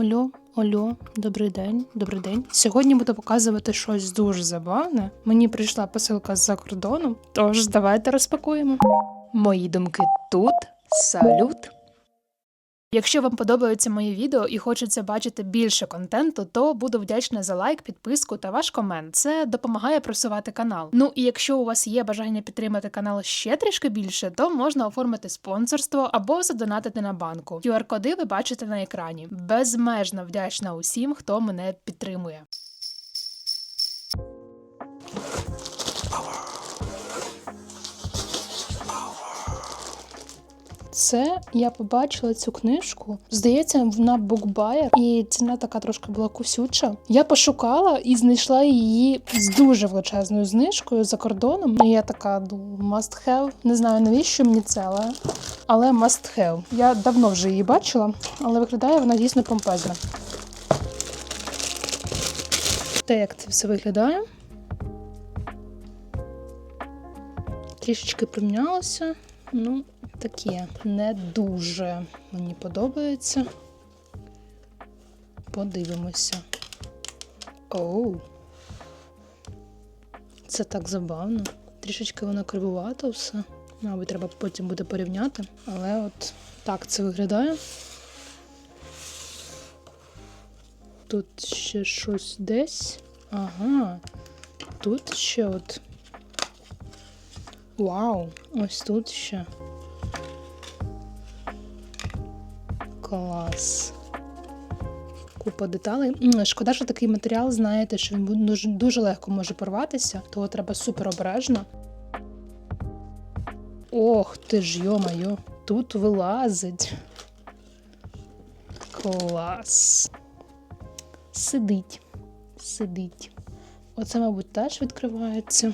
Ольо, ольо, добрий день, добрий день. Сьогодні буду показувати щось дуже забавне. Мені прийшла посилка з-за кордону, тож давайте розпакуємо. Мої думки тут. Салют! Якщо вам подобаються мої відео і хочеться бачити більше контенту, то буду вдячна за лайк, підписку та ваш комент. Це допомагає просувати канал. Ну і якщо у вас є бажання підтримати канал ще трішки більше, то можна оформити спонсорство або задонатити на банку. QR-коди ви бачите на екрані. Безмежно вдячна усім, хто мене підтримує. Це я побачила цю книжку. Здається, вона букбаєр, і ціна така трошки була кусюча. Я пошукала і знайшла її з дуже величезною знижкою за кордоном. І я така думаю, must have. Не знаю навіщо мені це, але але must have. Я давно вже її бачила, але виглядає вона дійсно помпезна. Те, як це все виглядає. Трішечки примінялося. Ну, таке не дуже мені подобається. Подивимося. Оу. Це так забавно. Трішечки воно кривувато все. Мабуть, треба потім буде порівняти. Але от так це виглядає. Тут ще щось десь. Ага. Тут ще от. Вау! Ось тут ще. Клас. Купа деталей. Шкода, що такий матеріал, знаєте, що він дуже, дуже легко може порватися, того треба супер обережно. Ох ти ж, йо-майо, тут вилазить. Клас. Сидить. Сидить. Оце, мабуть, теж відкривається.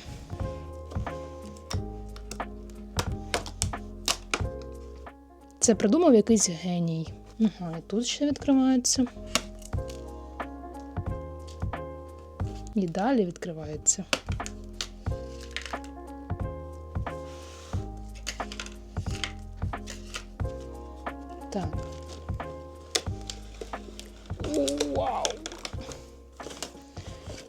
Це придумав якийсь геній. Ага, і тут ще відкривається. І далі відкривається. Так. Вау!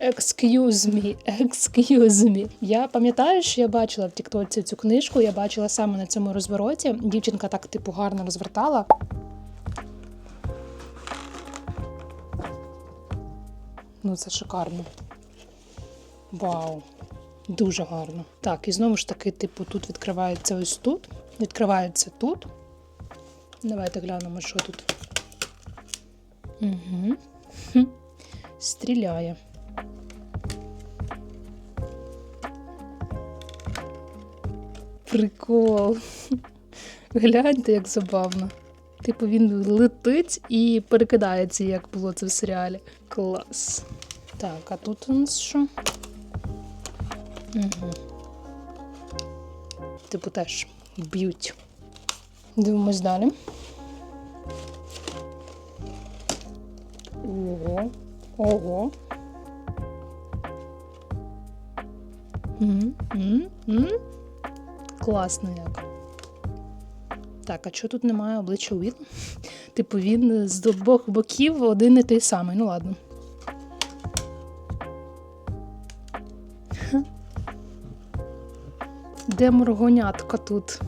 Excuse me, excuse me. Я пам'ятаю, що я бачила в Тіктоці цю книжку, я бачила саме на цьому розвороті. Дівчинка так, типу, гарно розвертала. Ну, це шикарно. Вау. Дуже гарно. Так, і знову ж таки, типу, тут відкривається ось тут. Відкривається тут. Давайте глянемо, що тут. Угу. Стріляє. Прикол. Гляньте, як забавно. Типу він летить і перекидається, як було це в серіалі. Клас. Так, а тут у нас що? Угу. Типу теж б'ють. Дивимось далі. Ого. Ого. М-м-м. Класно як. Так, а чого тут немає обличчя Уіла? Типу він з обох боків один і той самий. Ну ладно. Де моргонятка тут?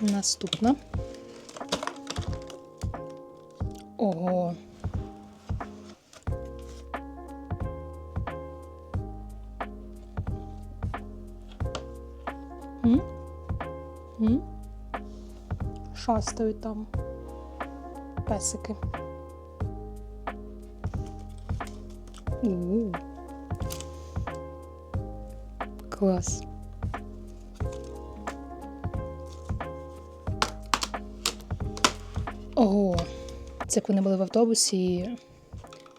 Наступна. Ого. М? М? Шастають там песики. У. Клас. Ого, як вони були в автобусі, і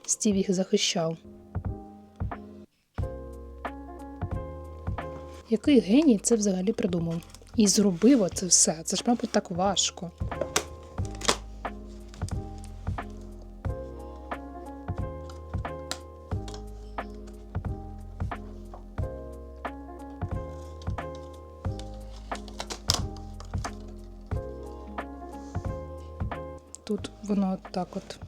Стів їх захищав. Який геній це взагалі придумав? І зробив оце все. Це ж, мабуть, так важко. Воно так от.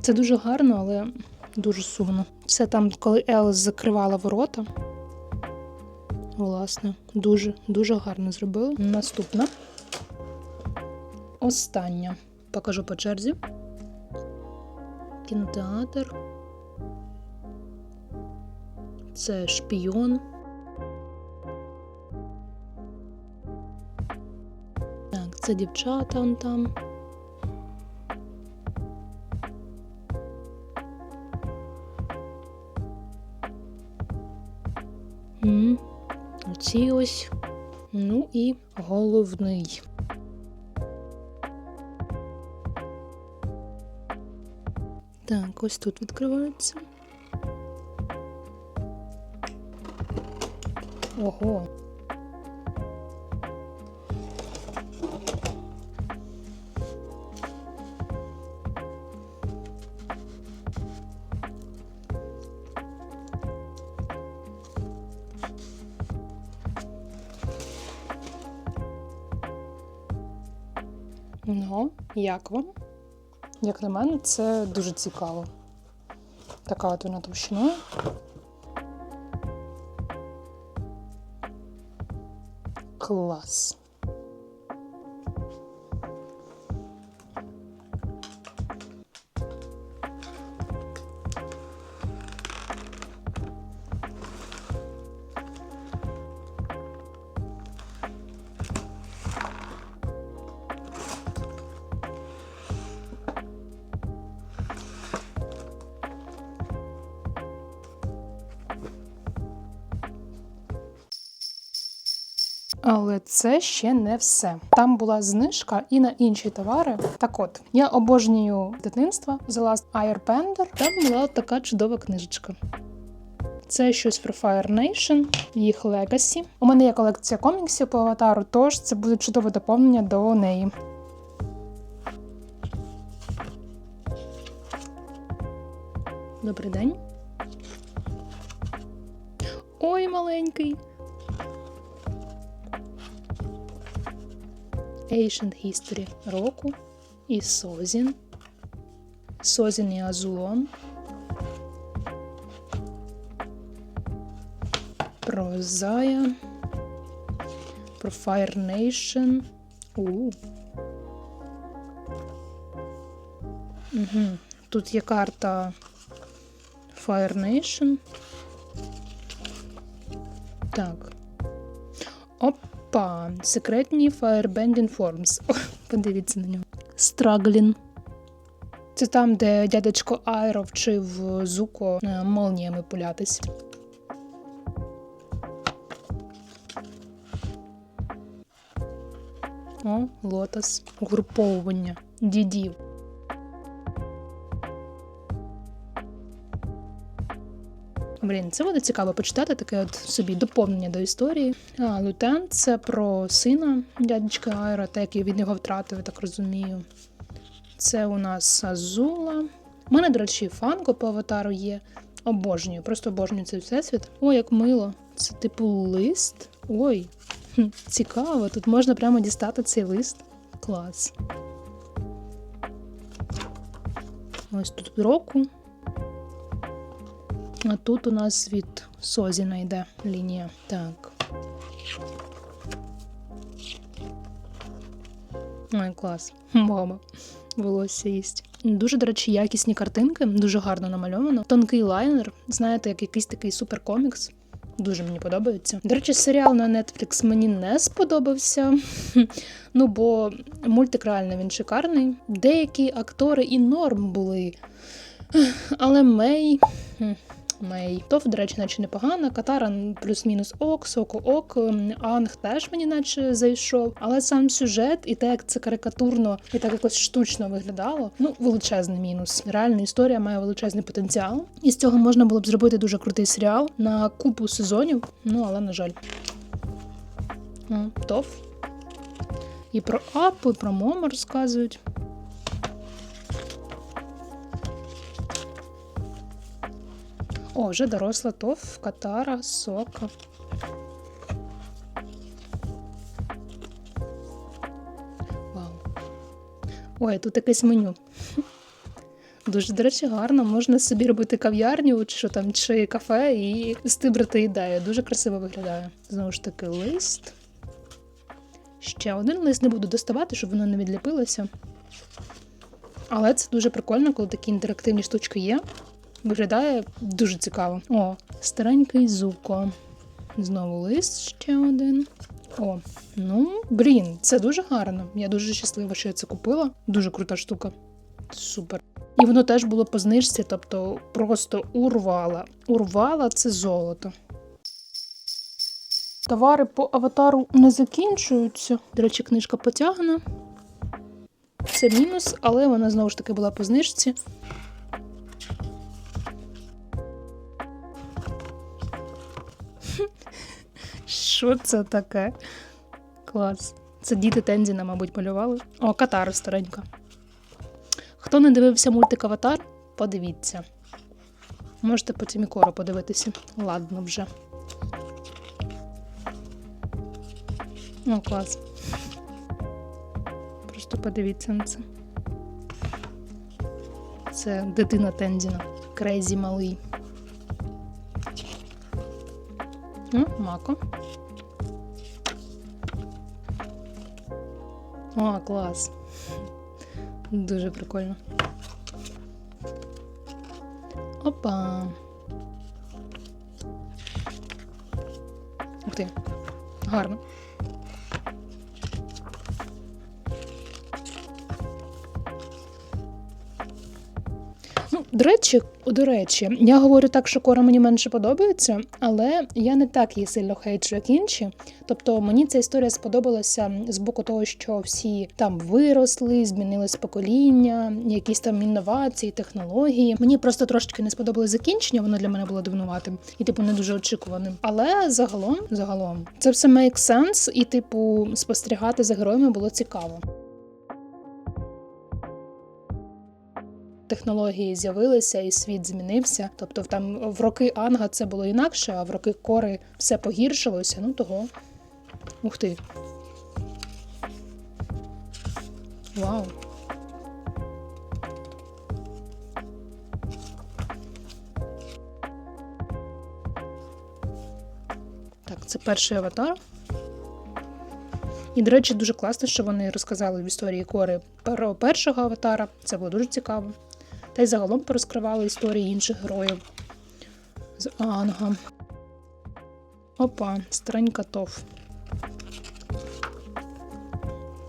Це дуже гарно, але дуже сумно. Це там, коли Елс закривала ворота. Власне, дуже, дуже гарно зробили. Наступна. Остання. Покажу по черзі. Кінотеатр. Це шпіон. Це дівчата там. М, Оці ось. Ну і головний. Так, ось тут відкривається. Ого. Ну, як вам? Як на мене, це дуже цікаво. Така от вона товщина. Клас. Але це ще не все. Там була знижка і на інші товари. Так от, я обожнюю дитинства The Last Airbender. Там була така чудова книжечка. Це щось про Fire Nation, їх Legacy. У мене є колекція коміксів по аватару, тож це буде чудове доповнення до неї. Добрий день. Ой, маленький. Ancient History року і Созін. Созін і Азулон. Про Зая. Про Fire Nation. У. Угу. Тут є карта Fire Nation. Так. Опа, секретні Firebending Forms. Подивіться на нього. Страглін. Це там, де дядечко Айро вчив Зуко е, молніями пулятись. О, лотос. Угруповування дідів. Блін, це буде цікаво почитати таке от собі доповнення до історії. А, Лютен це про сина дядечка Айра, те, який від нього втратив, я так розумію. Це у нас Азула. У мене, до речі, фанко по аватару є. Обожнюю, просто обожнюю цей всесвіт. Ой, як мило. Це типу лист. Ой, цікаво. Тут можна прямо дістати цей лист. Клас. Ось тут року. А тут у нас від Созіна йде лінія. Так. Ой, клас. Мама. Волосся їсть. Дуже, до речі, якісні картинки, дуже гарно намальовано. Тонкий лайнер, знаєте, як якийсь такий суперкомікс. Дуже мені подобається. До речі, серіал на Netflix мені не сподобався. Ну, бо мультик реально він шикарний. Деякі актори і норм були. Але Мей. Мей. Тов, до речі, наче непогана. Катара плюс-мінус ок, соко ок. Анг теж мені наче зайшов. Але сам сюжет і те, як це карикатурно і так якось штучно виглядало. Ну, величезний мінус. Реальна історія має величезний потенціал. І з цього можна було б зробити дуже крутий серіал на купу сезонів. Ну, але на жаль. О, Тов. І про Апу, і про Момо розказують. О, вже доросла тов, катара, сока. Ой, тут якесь меню. Дуже, до речі, гарно. Можна собі робити кав'ярню, чи там, чи кафе і стибрати ідею. Дуже красиво виглядає. Знову ж таки, лист. Ще один лист не буду доставати, щоб воно не відліпилося. Але це дуже прикольно, коли такі інтерактивні штучки є. Виглядає дуже цікаво. О, старенький зуко. Знову лист ще один. О, ну, блін, це дуже гарно. Я дуже щаслива, що я це купила. Дуже крута штука. Супер. І воно теж було по знижці, тобто просто урвала. Урвала це золото. Товари по аватару не закінчуються. До речі, книжка потягана. Це мінус, але вона знову ж таки була по знижці. Що це таке? Клас. Це діти Тензіна, мабуть, малювали. О, катара старенька. Хто не дивився мультик Аватар, подивіться. Можете потім і коро подивитися. Ладно вже. О, клас. Просто подивіться на це. Це дитина Тензіна. Крейзі малий. О, маком. О, клас. Дуже прикольно. Опа. Ух ти. Гарно. До речі, до речі, я говорю так, що кора мені менше подобається, але я не так її сильно хейчу, як інші. Тобто мені ця історія сподобалася з боку того, що всі там виросли, змінилось покоління, якісь там інновації, технології. Мені просто трошки не сподобалось закінчення, воно для мене було дивнуватим і, типу, не дуже очікуваним. Але загалом, загалом, це все make sense, і, типу, спостерігати за героями було цікаво. Технології з'явилися і світ змінився. Тобто, там в роки Анга це було інакше, а в роки Кори все погіршилося. Ну того. Ух ти. Вау. Так, це перший аватар. І, до речі, дуже класно, що вони розказали в історії Кори про першого аватара. Це було дуже цікаво. Та й загалом порозкривали історії інших героїв з Анга. Опа, старенька Тоф.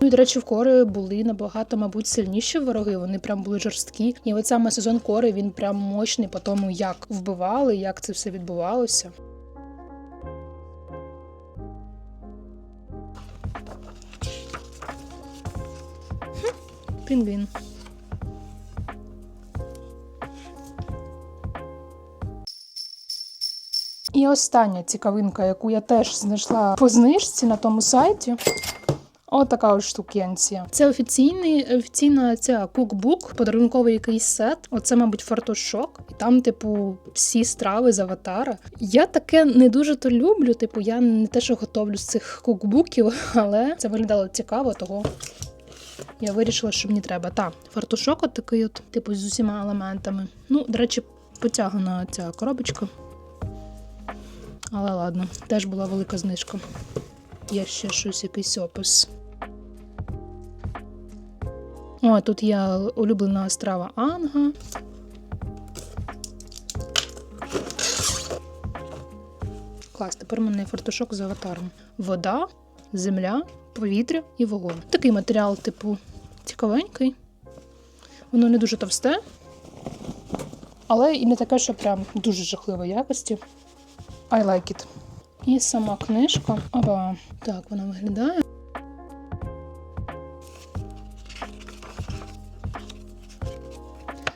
Ну і, до речі, в кори були набагато, мабуть, сильніші вороги. Вони прям були жорсткі. І от саме сезон кори він прям мощний по тому, як вбивали, як це все відбувалося. Пінгвін. І остання цікавинка, яку я теж знайшла по знижці на тому сайті. Отака ось штукенція. Це офіційний, офіційна ця кукбук, подарунковий якийсь сет. Оце, мабуть, фартушок. І там, типу, всі страви з аватара. Я таке не дуже то люблю. Типу, я не те, що готовлю з цих кукбуків, але це виглядало цікаво, того я вирішила, що мені треба. Та, фартушок от такий, от, типу, з усіма елементами. Ну, до речі, потягана ця коробочка. Але ладно, теж була велика знижка. Є ще щось, якийсь опис. О, тут є улюблена страва Анга. Клас, тепер у мене фартушок з аватаром. Вода, земля, повітря і вогонь. Такий матеріал, типу, цікавенький. Воно не дуже товсте, але і не таке, що прям дуже жахливої якості. I like it. І сама книжка. Опа, так вона виглядає.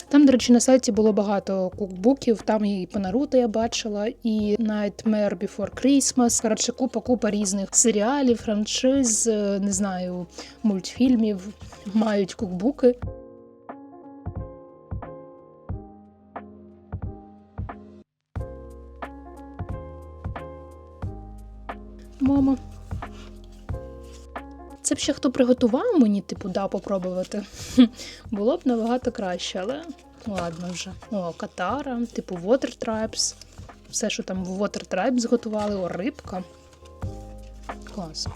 Там, до речі, на сайті було багато кукбуків. Там і по Наруто я бачила, і Nightmare Before Christmas. Коротше, купа купа різних серіалів, франшиз, е, не знаю, мультфільмів мають кукбуки. Мама. це б ще хто приготував мені, типу, да, попробувати. Було б набагато краще, але ладно вже. О, катара, типу Water Tribes. Все, що там в Water Tribes готували, о, рибка. Клас.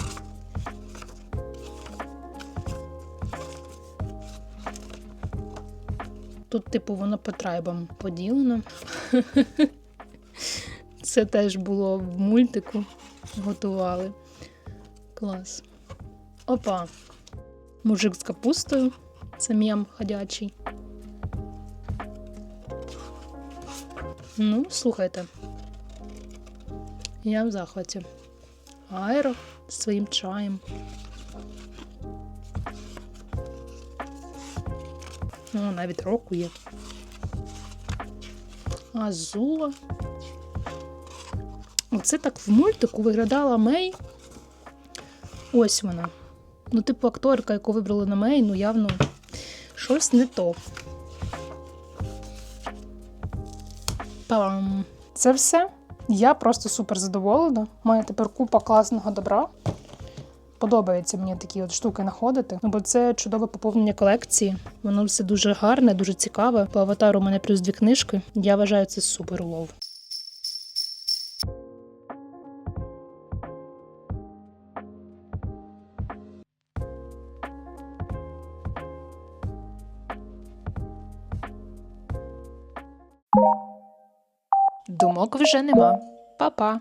Тут, типу, воно по трайбам поділено. Це теж було в мультику. Готували. Клас. Опа. Мужик з капустою. Це м'ям ходячий. Ну, слухайте. Я в захваті. Айро з своїм чаєм. О, навіть року є. Азула. Оце так в мультику виглядала Мей. Ось вона. Ну, типу, акторка, яку вибрали на Мей, ну явно щось не то. Пам. Це все. Я просто супер задоволена. У мене тепер купа класного добра. Подобається мені такі от штуки знаходити, ну, бо це чудове поповнення колекції. Воно все дуже гарне, дуже цікаве. По аватару у мене плюс дві книжки. Я вважаю це супер улов. Думок вже нема. Па-па.